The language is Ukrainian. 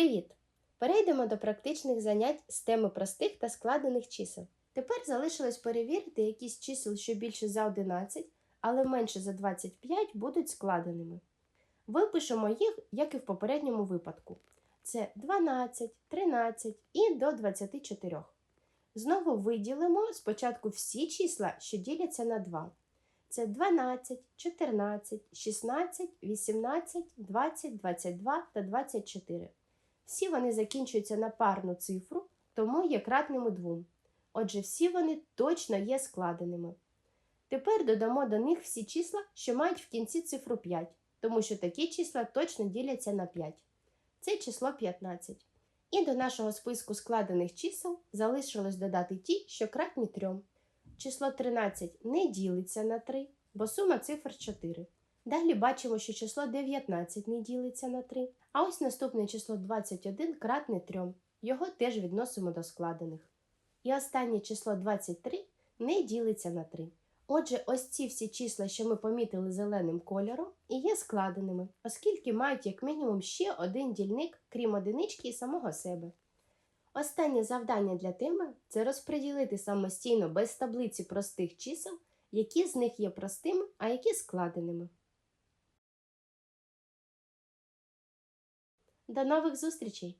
Привіт! Перейдемо до практичних занять з теми простих та складених чисел. Тепер залишилось перевірити, які з чисел, що більше за 11, але менше за 25, будуть складеними. Випишемо їх, як і в попередньому випадку. Це 12, 13 і до 24. Знову виділимо спочатку всі числа, що діляться на 2. Це 12, 14, 16, 18, 20, 22 та 24. Всі вони закінчуються на парну цифру, тому є кратними 2. Отже, всі вони точно є складеними. Тепер додамо до них всі числа, що мають в кінці цифру 5, тому що такі числа точно діляться на 5. Це число 15. І до нашого списку складених чисел залишилось додати ті, що кратні 3. Число 13 не ділиться на 3, бо сума цифр 4. Далі бачимо, що число 19 не ділиться на 3. А ось наступне число 21 кратне 3. Його теж відносимо до складених. І останнє число 23 не ділиться на 3. Отже, ось ці всі числа, що ми помітили зеленим кольором, і є складеними, оскільки мають як мінімум ще один дільник, крім одинички і самого себе. Останнє завдання для теми це розподілити самостійно без таблиці простих чисел, які з них є простими, а які складеними. До нових зустрічей!